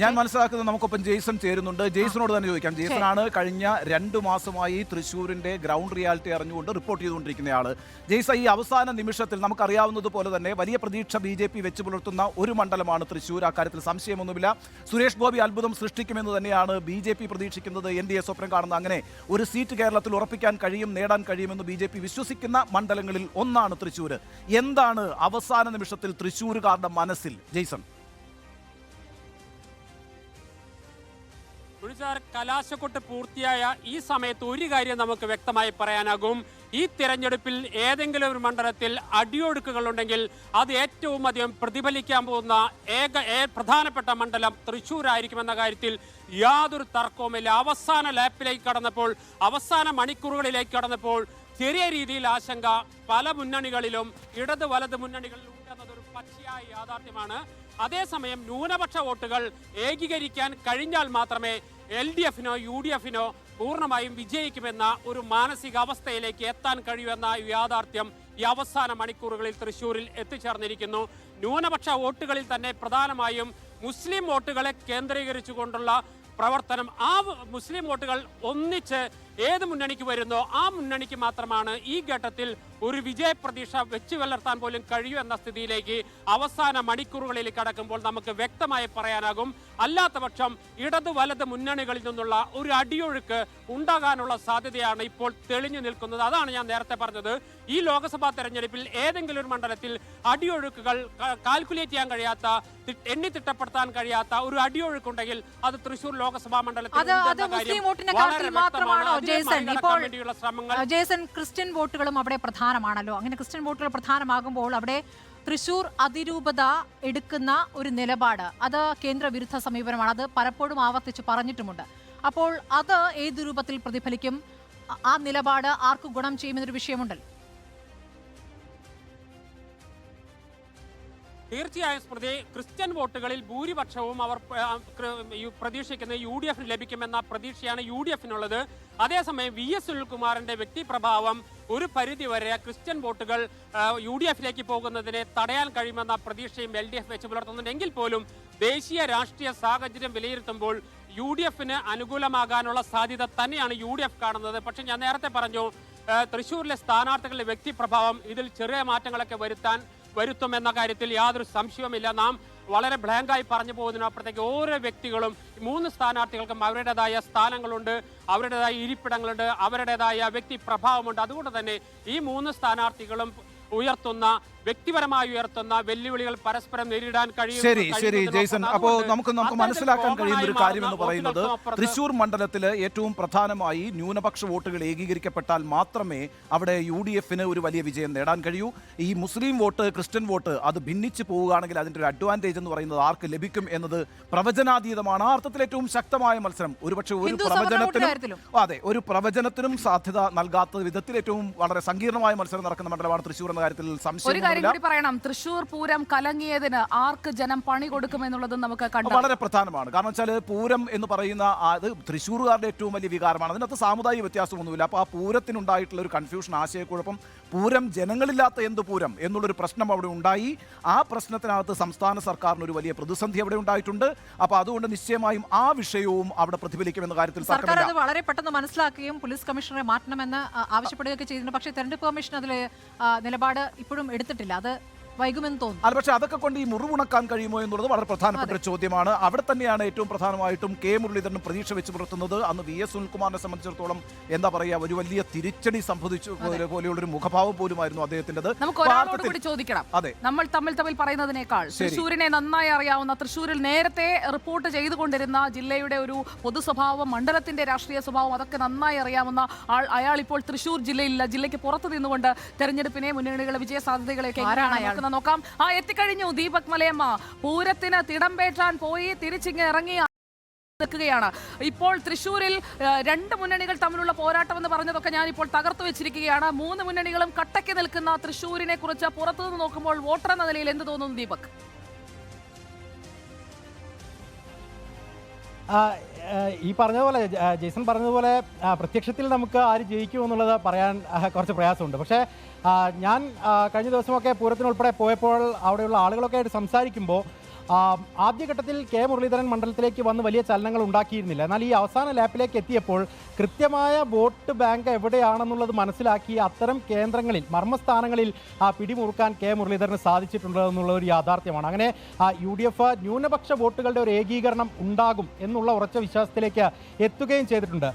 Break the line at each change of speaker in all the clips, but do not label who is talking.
ഞാൻ മനസ്സിലാക്കുന്നത് നമുക്കൊപ്പം ജെയ്സൺ ചേരുന്നുണ്ട്. ജെയ്സണോട് തന്നെ ചോദിക്കാം. ജെയ്സൺ ആണ് കഴിഞ്ഞ രണ്ട് മാസമായി തൃശ്ശൂരിന്റെ ഗ്രൗണ്ട് റിയാലിറ്റി അറിഞ്ഞുകൊണ്ട് റിപ്പോർട്ട് ചെയ്തുകൊണ്ടിരിക്കുന്ന ആൾ ജെയ്സ ഈ അവസാന നിമിഷത്തിൽ നമുക്കറിയാവുന്നത് പോലെ തന്നെ വലിയ പ്രതീക്ഷ ബി ജെ പി വെച്ച് പുലർത്തുന്ന ഒരു മണ്ഡലമാണ് തൃശ്ശൂർ. അക്കാര്യത്തിൽ സംശയമൊന്നുമില്ല. സുരേഷ് ഗോപി അത്ഭുതം സൃഷ്ടിക്കുമെന്ന് തന്നെയാണ് ബി ജെ പി പ്രതീക്ഷിക്കുന്നത്. എൻ ഡി എ സ്വപ്നം കാണുന്ന അങ്ങനെ ഒരു സീറ്റ് കേരളത്തിൽ ഉറപ്പിക്കാൻ കഴിയും നേടാൻ കഴിയുമെന്ന് ബി ജെ പി വിശ്വസിക്കുന്ന മണ്ഡലങ്ങളിൽ ഒന്നാണ് തൃശ്ശൂർ എന്താണ് അവസാന നിമിഷത്തിൽ തൃശ്ശൂരുകാരുടെ മനസ്സിൽ ജെയ്സൺ?
ഗുരുസാർ കലാശക്കൊട്ട് പൂർത്തിയായ ഈ സമയത്ത് ഒരു കാര്യം നമുക്ക് വ്യക്തമായി പറയാനാകും. ഈ തിരഞ്ഞെടുപ്പിൽ ഏതെങ്കിലും ഒരു മണ്ഡലത്തിൽ അടിയൊഴുക്കുകൾ ഉണ്ടെങ്കിൽ അത് ഏറ്റവും അധികം പ്രതിഫലിക്കാൻ പോകുന്ന ഏക പ്രധാനപ്പെട്ട മണ്ഡലം തൃശ്ശൂരായിരിക്കുമെന്ന കാര്യത്തിൽ യാതൊരു തർക്കവുമില്ല. അവസാന ലാപ്പിലേക്ക് കടന്നപ്പോൾ അവസാന മണിക്കൂറുകളിലേക്ക് കടന്നപ്പോൾ ചെറിയ രീതിയിൽ ആശങ്ക പല മുന്നണികളിലും ഇടത് വലത് മുന്നണികളിലും ഉണ്ടെന്നതൊരു പച്ചയായ യാഥാർത്ഥ്യമാണ്. അതേസമയം ന്യൂനപക്ഷ വോട്ടുകൾ ഏകീകരിക്കാൻ കഴിഞ്ഞാൽ മാത്രമേ എൽ ഡി എഫിനോ യു ഡി എഫിനോ പൂർണമായും വിജയിക്കുമെന്ന ഒരു മാനസികാവസ്ഥയിലേക്ക് എത്താൻ കഴിയുമെന്ന യാഥാർത്ഥ്യം ഈ അവസാന മണിക്കൂറുകളിൽ തൃശൂരിൽ എത്തിച്ചേർന്നിരിക്കുന്നു. ന്യൂനപക്ഷ വോട്ടുകളിൽ തന്നെ പ്രധാനമായും മുസ്ലിം വോട്ടുകളെ കേന്ദ്രീകരിച്ചുകൊണ്ടുള്ള പ്രവർത്തനം. ആ മുസ്ലിം വോട്ടുകൾ ഒന്നിച്ച് ഏത് മുന്നണിക്ക് വരുന്നോ ആ മുന്നണിക്ക് മാത്രമാണ് ഈ ഘട്ടത്തിൽ ഒരു വിജയ പ്രതീക്ഷ വെച്ചു പുലർത്താൻ പോലും കഴിയൂ എന്ന സ്ഥിതിയിലേക്ക് അവസാന മണിക്കൂറുകളിൽ കടക്കുമ്പോൾ നമുക്ക് വ്യക്തമായി പറയാനാകും. അല്ലാത്ത പക്ഷം ഇടത് വലത് മുന്നണികളിൽ നിന്നുള്ള ഒരു അടിയൊഴുക്ക് ഉണ്ടാകാനുള്ള സാധ്യതയാണ് ഇപ്പോൾ തെളിഞ്ഞു നിൽക്കുന്നത്. അതാണ് ഞാൻ നേരത്തെ പറഞ്ഞത്. ഈ ലോക്സഭാ തെരഞ്ഞെടുപ്പിൽ ഏതെങ്കിലും ഒരു മണ്ഡലത്തിൽ അടിയൊഴുക്കുകൾ കാൽക്കുലേറ്റ് ചെയ്യാൻ കഴിയാത്ത എണ്ണി തിട്ടപ്പെടുത്താൻ കഴിയാത്ത ഒരു അടിയൊഴുക്കുണ്ടെങ്കിൽ അത് തൃശൂർ ലോക്സഭാ മണ്ഡലത്തിൽ
ജേസൺ ഇപ്പോൾ ജേസൺ ക്രിസ്ത്യൻ വോട്ടുകളും അവിടെ പ്രധാനമാണല്ലോ. അങ്ങനെ ക്രിസ്ത്യൻ വോട്ടുകൾ പ്രധാനമാകുമ്പോൾ അവിടെ തൃശൂർ അതിരൂപത എടുക്കുന്ന ഒരു നിലപാട്. അത് കേന്ദ്ര വിരുദ്ധ സമീപനമാണ്. അത് പലപ്പോഴും ആവർത്തിച്ച് പറഞ്ഞിട്ടുമുണ്ട്. അപ്പോൾ അത് ഏത് രൂപത്തിൽ പ്രതിഫലിക്കും? ആ നിലപാട് ആർക്ക് ഗുണം ചെയ്യുമെന്നൊരു വിഷയമുണ്ടല്ലോ.
തീർച്ചയായും സ്മൃതി ക്രിസ്ത്യൻ വോട്ടുകളിൽ ഭൂരിപക്ഷവും അവർ പ്രതീക്ഷിക്കുന്ന യു- ഡി എഫിന് ലഭിക്കുമെന്ന പ്രതീക്ഷയാണ് യു ഡി എഫിനുള്ളത് അതേസമയം വി എസ് സുനിൽകുമാറിന്റെ വ്യക്തിപ്രഭാവം ഒരു പരിധിവരെ ക്രിസ്ത്യൻ വോട്ടുകൾ യു ഡി എഫിലേക്ക് പോകുന്നതിനെ തടയാൻ കഴിയുമെന്ന പ്രതീക്ഷയും എൽ ഡി എഫ് വെച്ച് പുലർത്തുന്നുണ്ടെങ്കിൽ പോലും ദേശീയ രാഷ്ട്രീയ സാഹചര്യം വിലയിരുത്തുമ്പോൾ യു ഡി എഫിന് അനുകൂലമാകാനുള്ള സാധ്യത തന്നെയാണ് യു ഡി എഫ് കാണുന്നത്. പക്ഷെ ഞാൻ നേരത്തെ പറഞ്ഞു തൃശ്ശൂരിലെ സ്ഥാനാർത്ഥികളുടെ വ്യക്തിപ്രഭാവം ഇതിൽ ചെറിയ മാറ്റങ്ങളൊക്കെ വരുത്താൻ വരുത്തുമെന്ന കാര്യത്തിൽ യാതൊരു സംശയവുമില്ല. നാം വളരെ ബ്ലാങ്കായി പറഞ്ഞു പോകുന്നതിനപ്പുറത്തേക്ക് ഓരോ വ്യക്തികളും മൂന്ന് സ്ഥാനാർത്ഥികൾക്കും അവരുടേതായ സ്ഥാനങ്ങളുണ്ട് അവരുടേതായ ഇരിപ്പിടങ്ങളുണ്ട് അവരുടേതായ വ്യക്തി പ്രഭാവമുണ്ട് അതുകൊണ്ട് തന്നെ ഈ മൂന്ന് സ്ഥാനാർത്ഥികളും ഉയർത്തുന്ന വ്യക്തിപരമായി ഉയർത്തുന്ന വെല്ലുവിളികൾ പരസ്പരം നേരിടാൻ കഴിയും
ശരി ശരി ജെയ്സൺ അപ്പോൾ നമുക്ക് നമുക്ക് മനസ്സിലാക്കാൻ കഴിയുന്ന ഒരു കാര്യം എന്ന് പറയുന്നത് തൃശൂർ മണ്ഡലത്തിൽ ഏറ്റവും പ്രധാനമായി ന്യൂനപക്ഷ വോട്ടുകൾ ഏകീകരിക്കപ്പെട്ടാൽ മാത്രമേ അവിടെ യു ഡി എഫിന് ഒരു വലിയ വിജയം നേടാൻ കഴിയൂ. ഈ മുസ്ലിം വോട്ട് ക്രിസ്ത്യൻ വോട്ട് അത് ഭിന്നിച്ച് പോവുകയാണെങ്കിൽ അതിന്റെ ഒരു അഡ്വാന്റേജ് എന്ന് പറയുന്നത് ആർക്ക് ലഭിക്കും എന്നത് പ്രവചനാതീതമാണ്. ആ അർത്ഥത്തിൽ ഏറ്റവും ശക്തമായ മത്സരം. ഒരുപക്ഷെ ഒരു പ്രവചനത്തിനും അതെ ഒരു പ്രവചനത്തിനും സാധ്യത നൽകാത്ത വിധത്തിൽ ഏറ്റവും വളരെ സങ്കീർണമായ മത്സരം നടക്കുന്ന മണ്ഡലമാണ് തൃശൂർ എന്ന കാര്യത്തിൽ
ഒരു കാര്യം കൂടി പറയണം. തൃശൂർ പൂരം കലങ്ങിയതിന് ആർക്ക് ജനം പണി കൊടുക്കുമെന്നുള്ളത് നമുക്ക് കണ്ടു
വളരെ പ്രധാനമാണ്. കാരണം വെച്ചാൽ പൂരം എന്ന് പറയുന്ന അത് തൃശൂർകാരുടെ ഏറ്റവും വലിയ വികാരമാണ്. അതിനകത്ത് സാമുദായിക വ്യത്യാസമൊന്നുമില്ല. അപ്പോൾ ആ പൂരത്തിനുണ്ടായിട്ടുള്ള ഒരു കൺഫ്യൂഷൻ ആശയക്കുഴപ്പം പൂരം ജനങ്ങളില്ലാത്ത എന്ത് പൂരം എന്നുള്ളൊരു പ്രശ്നം അവിടെ ഉണ്ടായി. ആ പ്രശ്നത്തിനകത്ത് സംസ്ഥാന സർക്കാരിന് ഒരു വലിയ പ്രതിസന്ധി അവിടെ ഉണ്ടായിട്ടുണ്ട്. അപ്പോൾ അതുകൊണ്ട് നിശ്ചയമായും ആ വിഷയവും അവിടെ പ്രതിഫലിക്കുമെന്ന കാര്യത്തിൽ
സർക്കാർ അത് വളരെ പെട്ടെന്ന് മനസ്സിലാക്കുകയും പോലീസ് കമ്മീഷണറെ മാറ്റണമെന്ന് ആവശ്യപ്പെടുകയൊക്കെ ചെയ്തിട്ടുണ്ട്. പക്ഷേ തെരഞ്ഞെടുപ്പ് കമ്മീഷൻ അതിലെ നിലപാട് ഇപ്പോഴും എടുത്തിട്ടില്ല. അത് വൈകുമെന്ന് തോന്നുന്നു.
അല്ല പക്ഷേ അതൊക്കെ കൊണ്ട് ഈ മുറിവുണക്കാൻ കഴിയുമോ എന്നുള്ളത് വളരെ പ്രധാനപ്പെട്ട ഒരു ചോദ്യമാണ്. അവിടെ തന്നെയാണ് ഏറ്റവും പ്രധാനമായിട്ടും കെ മുരളീധരൻ പ്രതീക്ഷ വെച്ച് പുലർത്തുന്നത്. അന്ന് വി എസ് സുനിൽകുമാറിനെ സംബന്ധിച്ചിടത്തോളം എന്താ പറയുക ഒരു വലിയ തിരിച്ചടി സംഭവിച്ചു പോലെയുള്ള ഒരു മുഖഭാവം പോലുമായിരുന്നു അദ്ദേഹത്തിന്റെത്.
നമുക്ക് ഒരാളോട് കൂടി ചോദിക്കണം.
അതെ.
നമ്മൾ തമ്മിൽ തമ്മിൽ പറയുന്നതിനേക്കാൾ തൃശ്ശൂരിനെ നന്നായി അറിയാവുന്ന തൃശ്ശൂരിൽ നേരത്തെ റിപ്പോർട്ട് ചെയ്തുകൊണ്ടിരുന്ന ജില്ലയുടെ ഒരു പൊതു സ്വഭാവം മണ്ഡലത്തിന്റെ രാഷ്ട്രീയ സ്വഭാവം അതൊക്കെ നന്നായി അറിയാവുന്ന ആൾ അയാൾ ഇപ്പോൾ തൃശ്ശൂർ ജില്ലയിലില്ല. ജില്ലയ്ക്ക് പുറത്ത് നിന്നുകൊണ്ട് തെരഞ്ഞെടുപ്പിനെ മുന്നണികളെ വിജയ സാധ്യതകളെയൊക്കെ നോക്കാം. ആ എത്തിക്കഴിഞ്ഞു. ദീപക് മലയമ്മ പൂരത്തിന് തിടംപേറ്റാൻ പോയി തിരിച്ചിങ്ങ് ഇറങ്ങി നിൽക്കുകയാണ്. ഇപ്പോൾ തൃശ്ശൂരിൽ രണ്ട് മുന്നണികൾ തമ്മിലുള്ള പോരാട്ടം എന്ന് പറഞ്ഞതൊക്കെ ഞാൻ ഇപ്പോൾ തകർത്തു വെച്ചിരിക്കുകയാണ്. മൂന്ന് മുന്നണികളും കട്ടയ്ക്ക് നിൽക്കുന്ന തൃശ്ശൂരിനെ കുറിച്ച് പുറത്തുനിന്ന് നോക്കുമ്പോൾ വോട്ടർ എന്ന നിലയിൽ എന്ത് തോന്നുന്നു ദീപക്?
ഈ പറഞ്ഞതുപോലെ ജെയ്സൺ പറഞ്ഞതുപോലെ പ്രത്യക്ഷത്തിൽ നമുക്ക് ആര് ജയിക്കും എന്നുള്ളത് പറയാൻ കുറച്ച് പ്രയാസമുണ്ട്. പക്ഷേ ഞാൻ കഴിഞ്ഞ ദിവസമൊക്കെ പൂരത്തിനുൾപ്പെടെ പോയപ്പോൾ അവിടെയുള്ള ആളുകളൊക്കെ ആയിട്ട് സംസാരിക്കുമ്പോൾ ആദ്യഘട്ടത്തിൽ കെ മുരളീധരൻ മണ്ഡലത്തിലേക്ക് വന്ന് വലിയ ചലനങ്ങൾ ഉണ്ടാക്കിയിരുന്നില്ല. എന്നാൽ ഈ അവസാന ലാപ്പിലേക്ക് എത്തിയപ്പോൾ കൃത്യമായ വോട്ട് ബാങ്ക് എവിടെയാണെന്നുള്ളത് മനസ്സിലാക്കി അത്തരം കേന്ദ്രങ്ങളിൽ മർമ്മസ്ഥാനങ്ങളിൽ പിടിമുറുക്കാൻ കെ മുരളീധരന് സാധിച്ചിട്ടുണ്ട് എന്നുള്ള ഒരു യാഥാർത്ഥ്യമാണ്. അങ്ങനെ യു ഡി എഫ് ന്യൂനപക്ഷ വോട്ടുകളുടെ ഒരു ഏകീകരണം ഉണ്ടാകും എന്നുള്ള ഉറച്ച വിശ്വാസത്തിലേക്ക് എത്തുകയും ചെയ്തിട്ടുണ്ട്.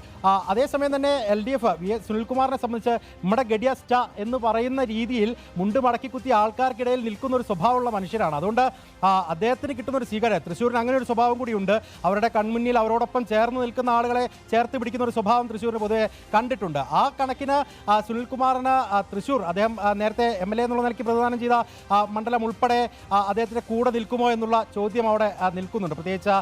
അതേസമയം തന്നെ L D F V S സുനിൽകുമാറിനെ സംബന്ധിച്ച് നമ്മുടെ ഗഡിയ സ്റ്റ എന്ന് പറയുന്ന രീതിയിൽ മുണ്ട് മടക്കി കുത്തി ആൾക്കാർക്കിടയിൽ നിൽക്കുന്ന ഒരു സ്വഭാവമുള്ള മനുഷ്യരാണ്. അതുകൊണ്ട് ആ, അദ്ദേഹത്തിന് കിട്ടുന്ന ഒരു സ്വീകാര്യത തൃശ്ശൂരിന് അങ്ങനെ ഒരു സ്വഭാവം കൂടിയുണ്ട് അവരുടെ കൺമുന്നിൽ അവരോടൊപ്പം ചേർന്ന് നിൽക്കുന്ന ആളുകളെ ചേർത്ത് പിടിക്കുന്ന ഒരു സ്വഭാവം തൃശ്ശൂരിന് പൊതുവെ കണ്ടിട്ടുണ്ട്. ആ കണക്കിന് സുനിൽകുമാറിന് തൃശ്ശൂർ അദ്ദേഹം നേരത്തെ എം എൽ എ എന്നുള്ള നിലയ്ക്ക് പ്രതിദാനം ചെയ്ത മണ്ഡലം ഉൾപ്പെടെ അദ്ദേഹത്തിന്റെ കൂടെ നിൽക്കുമോ എന്നുള്ള ചോദ്യം അവിടെ നിൽക്കുന്നുണ്ട്. പ്രത്യേകിച്ച്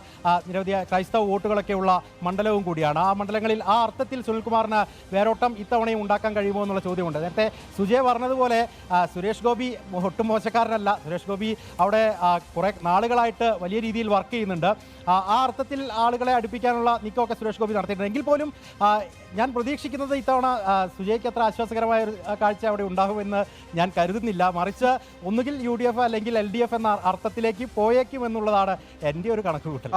നിരവധി ക്രൈസ്തവ വോട്ടുകളൊക്കെയുള്ള മണ്ഡലവും കൂടിയാണ്. ആ മണ്ഡലങ്ങളിൽ ആ അർത്ഥത്തിൽ സുനിൽകുമാറിന് വേരോട്ടം ഇത്തവണയും ഉണ്ടാക്കാൻ കഴിയുമോ എന്നുള്ള ചോദ്യമുണ്ട്. നേരത്തെ സുജയ് പറഞ്ഞതുപോലെ സുരേഷ് ഗോപി ഒട്ടും മോശക്കാരനല്ല. സുരേഷ് ഗോപി അവിടെ കുറേ കുറെ നാളുകളായിട്ട് വലിയ രീതിയിൽ വർക്ക് ചെയ്യുന്നുണ്ട്. ആ അർത്ഥത്തിൽ ആളുകളെ അടുപ്പിക്കാനുള്ള നീക്കമൊക്കെ സുരേഷ് ഗോപി നടത്തിയിട്ടുണ്ട്. എങ്കിൽ പോലും ഞാൻ പ്രതീക്ഷിക്കുന്നത് ഇത്തവണ സുജയ്ക്ക് അത്ര ആശ്വാസകരമായ ഒരു കാഴ്ച അവിടെ ഉണ്ടാകുമെന്ന് ഞാൻ കരുതുന്നില്ല. മറിച്ച് ഒന്നുകിൽ യു ഡി എഫ് അല്ലെങ്കിൽ എൽ ഡി എഫ് എന്ന അർത്ഥത്തിലേക്ക് പോയേക്കും എന്നുള്ളതാണ് എന്റെ ഒരു കണക്കുകൂട്ടൽ.